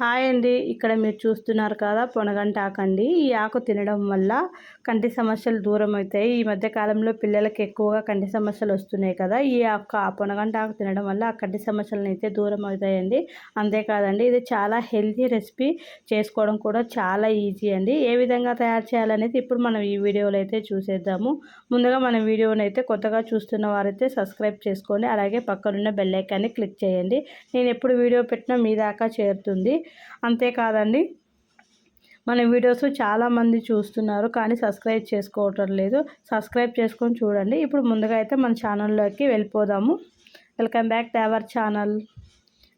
Hi అండి. ఇక్కడ మీరు చూస్తున్నారు కదా పొనగంట ఆకండి. ఈ ఆకు తినడం వల్ల కంటి సమస్యలు దూరం అవుతాయి. ఈ మధ్య కాలంలో పిల్లలకి ఎక్కువగా కంటి సమస్యలు వస్తున్నాయి కదా ఈ ఆకు పొనగంట ఆకు తినడం వల్ల ఆ కంటి సమస్యలను అయితే దూరం అవుతాయండి. అంతేకాదండి ఇది చాలా హెల్తీ రెసిపీ. చేసుకోవడం కూడా చాలా ఈజీ అండి. ఏ విధంగా తయారు చేయాలనేది ఇప్పుడు మనం ఈ వీడియోలో అయితే చూసేద్దాము. ముందుగా మన వీడియోని అయితే కొత్తగా చూస్తున్న వారైతే సబ్స్క్రైబ్ చేసుకోండి. అలాగే పక్కనున్న బెల్ ఐకాన్ని క్లిక్ చేయండి. నేను ఎప్పుడు వీడియో పెట్టినా మీ దాకా చేరుతుంది. అంతేకాదండి మన వీడియోస్ చాలామంది చూస్తున్నారు కానీ సబ్స్క్రైబ్ చేసుకోవటం లేదు. సబ్స్క్రైబ్ చేసుకొని చూడండి. ఇప్పుడు ముందుగా అయితే మన ఛానల్లోకి వెళ్ళిపోదాము. Welcome back to our channel.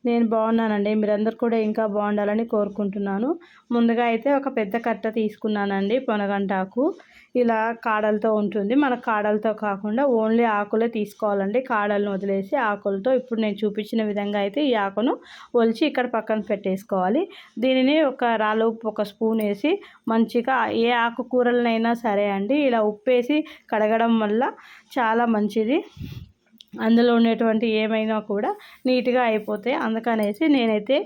నేను బాగున్నానండి. మీరందరూ కూడా ఇంకా బాగుండాలని కోరుకుంటున్నాను. ముందుగా అయితే ఒక పెద్ద కట్ట తీసుకున్నానండి పొనగంటాకు. ఇలా కాడలతో ఉంటుంది. మన కాడలతో కాకుండా ఓన్లీ ఆకులే తీసుకోవాలండి. కాడలను వదిలేసి ఆకులతో ఇప్పుడు నేను చూపించిన విధంగా అయితే ఈ ఆకును ఒలిచి ఇక్కడ పక్కన పెట్టేసుకోవాలి. దీనిని ఒక రాళ్ళు ఉప్పు ఒక స్పూన్ వేసి మంచిగా ఏ ఆకుకూరలనైనా సరే అండి ఇలా ఉప్పేసి కడగడం వల్ల చాలా మంచిది. అందులో ఉండేటువంటి ఏమైనా కూడా నీట్గా అయిపోతాయి అందుకనేసి నేనైతే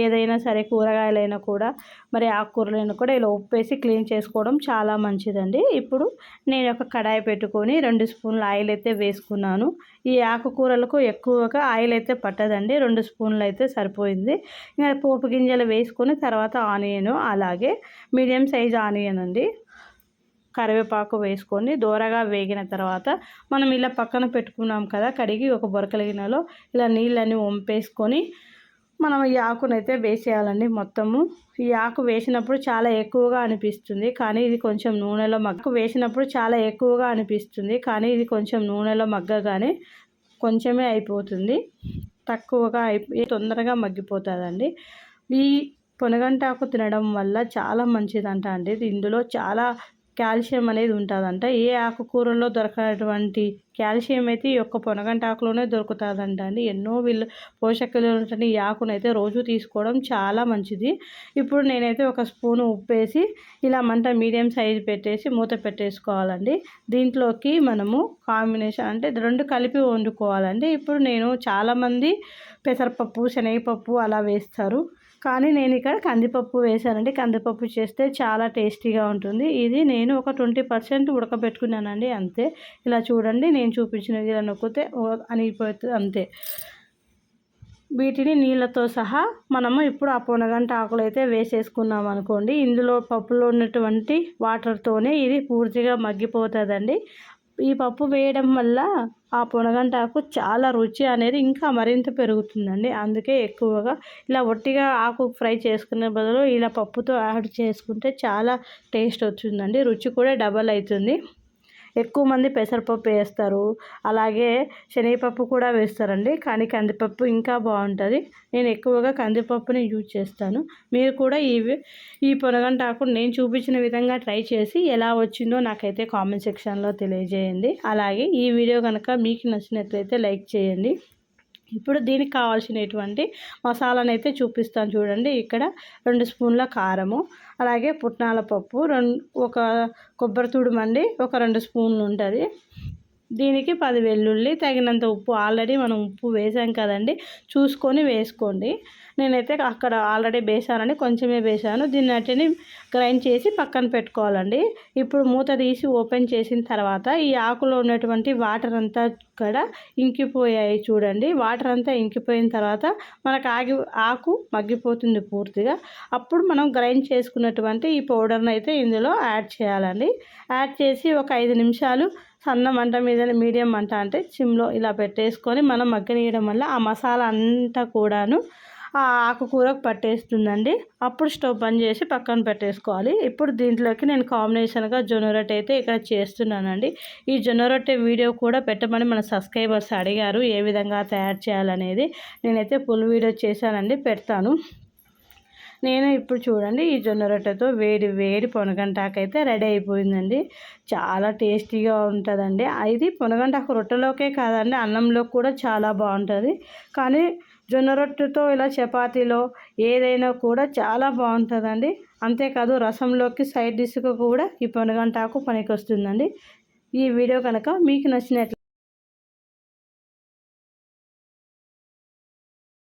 ఏదైనా సరే కూరగాయలైనా కూడా మరి ఆకుకూరలైనా కూడా ఇలా ఉప్పేసి క్లీన్ చేసుకోవడం చాలా మంచిదండి. ఇప్పుడు నేను ఒక కడాయి పెట్టుకొని రెండు స్పూన్ల ఆయిల్ అయితే వేసుకున్నాను. ఈ ఆకుకూరలకు ఎక్కువగా ఆయిల్ అయితే పట్టదండి. రెండు స్పూన్లు అయితే సరిపోయింది. ఇంకా పోపు గింజలు వేసుకొని తర్వాత ఆనియన్ అలాగే మీడియం సైజ్ ఆనియన్ అండి కరివేపాకు వేసుకొని దూరగా వేగిన తర్వాత మనం ఇలా పక్కన పెట్టుకున్నాం కదా కడిగి ఒక బొరకల గిన్నెలో ఇలా నీళ్ళని వంపేసుకొని మనం ఈ ఆకునైతే వేసేయాలండి మొత్తము. ఈ ఆకు వేసినప్పుడు చాలా ఎక్కువగా అనిపిస్తుంది కానీ ఇది కొంచెం నూనెలో మగ్గ వేసినప్పుడు చాలా ఎక్కువగా అనిపిస్తుంది కానీ ఇది కొంచెం నూనెలో మగ్గగానే కొంచెమే అయిపోతుంది. తక్కువగా అయిపోయి తొందరగా మగ్గిపోతుందండి. ఈ పొనగంటాకు తినడం వల్ల చాలా మంచిదంట అండి. ఇందులో చాలా కాల్షియం అనేది ఉంటుందంట. ఏ ఆకుకూరలో దొరకనటువంటి కాల్షియం అయితే ఈ యొక్క పొనగంట ఆకులోనే దొరుకుతుందంట అండి. ఎన్నో వీళ్ళు పోషకులు ఈ ఆకునైతే రోజు తీసుకోవడం చాలా మంచిది. ఇప్పుడు నేనైతే ఒక స్పూన్ ఉప్పేసి ఇలా మంట మీడియం సైజు పెట్టేసి మూత పెట్టేసుకోవాలండి. దీంట్లోకి మనము కాంబినేషన్ అంటే రెండు కలిపి వండుకోవాలండి. ఇప్పుడు నేను చాలామంది పెసరపప్పు శనగపప్పు అలా వేస్తారు. కానీ నేను ఇక్కడ కందిపప్పు వేసానండి కందిపప్పు చేస్తే చాలా టేస్టీగా ఉంటుంది. ఇది నేను ఒక ట్వంటీ పర్సెంట్ ఉడకబెట్టుకున్నానండి అంతే. ఇలా చూడండి నేను చూపించినది ఇలా నొక్కితే అనిగిపోతుంది అంతే. వీటిని నీళ్ళతో సహా మనము ఇప్పుడు ఆ పొనగంట ఆకులు అయితే వేసేసుకున్నాం అనుకోండి. ఇందులో పప్పులో ఉన్నటువంటి వాటర్తోనే ఇది పూర్తిగా మగ్గిపోతుందండి. ఈ పప్పు వేయడం వల్ల ఆ పొనగంటాకు చాలా రుచి అనేది ఇంకా మరింత పెరుగుతుందండి. అందుకే ఎక్కువగా ఇలా ఒట్టిగా ఆకు ఫ్రై చేసుకునే బదులు ఇలా పప్పుతో యాడ్ చేసుకుంటే చాలా టేస్ట్ వచ్చిందండి రుచి కూడా డబల్ అవుతుంది. ఎక్కువ మంది పెసరపప్పు వేస్తారు. అలాగే శనగపప్పు కూడా వేస్తారండి. కానీ కందిపప్పు ఇంకా బాగుంటుంది. నేను ఎక్కువగా కందిపప్పుని యూజ్ చేస్తాను. మీరు కూడా ఈ ఈ పొరగంటాకు నేను చూపించిన విధంగా ట్రై చేసి ఎలా వచ్చిందో నాకైతే కామెంట్ సెక్షన్లో తెలియజేయండి. అలాగే ఈ వీడియో కనుక మీకు నచ్చినట్లయితే లైక్ చేయండి. ఇప్పుడు దీనికి కావాల్సినటువంటి మసాలాను అయితే చూపిస్తాను చూడండి. ఇక్కడ రెండు స్పూన్ల కారము అలాగే పుట్నాల పప్పు రెండు ఒక కొబ్బరి తుడుమండి ఒక రెండు స్పూన్లు ఉంటుంది. దీనికి పది వెల్లుల్లి తగినంత ఉప్పు. ఆల్రెడీ మనం ఉప్పు వేసాం కదండి చూసుకొని వేసుకోండి. నేనైతే అక్కడ ఆల్రెడీ వేసానని కొంచెమే వేసాను. దీన్ని అట్టిని గ్రైండ్ చేసి పక్కన పెట్టుకోవాలండి. ఇప్పుడు మూత తీసి ఓపెన్ చేసిన తర్వాత ఈ ఆకులో ఉన్నటువంటి వాటర్ అంతా కూడా ఇంకిపోయాయి చూడండి. వాటర్ అంతా ఇంకిపోయిన తర్వాత మనకు ఆగి ఆకు మగ్గిపోతుంది పూర్తిగా. అప్పుడు మనం గ్రైండ్ చేసుకున్నటువంటి ఈ పౌడర్ని అయితే ఇందులో యాడ్ చేయాలండి. యాడ్ చేసి ఒక ఐదు నిమిషాలు సన్న మంట మీద మీడియం మంట అంటే చిమ్లో ఇలా పెట్టేసుకొని మనం మగ్గనీయడం వల్ల ఆ మసాలా అంతా కూడాను ఆ ఆకుకూరకు పట్టేస్తుందండి. అప్పుడు స్టవ్ బంద్ చేసి పక్కన పెట్టేసుకోవాలి. ఇప్పుడు దీంట్లోకి నేను కాంబినేషన్గా జొన్న రొట్టె అయితే ఇక్కడ చేస్తున్నానండి. ఈ జొన్న రొట్టె వీడియో కూడా పెట్టమని మన సబ్స్క్రైబర్స్ అడిగారు ఏ విధంగా తయారు చేయాలనేది. నేనైతే ఫుల్ వీడియో చేశానండి పెడతాను. నేను ఇప్పుడు చూడండి ఈ జొన్న రొట్టెతో వేడి వేడి పొనగంటాకైతే రెడీ అయిపోయిందండి. చాలా టేస్టీగా ఉంటుందండి. ఇది పొనగంటాకు రొట్టెలోకే కాదండి అన్నంలో కూడా చాలా బాగుంటుంది. కానీ జొన్న రొట్టెతో ఇలా చపాతీలో ఏదైనా కూడా చాలా బాగుంటుందండి. అంతేకాదు రసంలోకి సైడ్ డిష్గా కూడా ఈ పొనగంటాకు పనికి వస్తుందండి ఈ వీడియో కనుక మీకు నచ్చినట్లు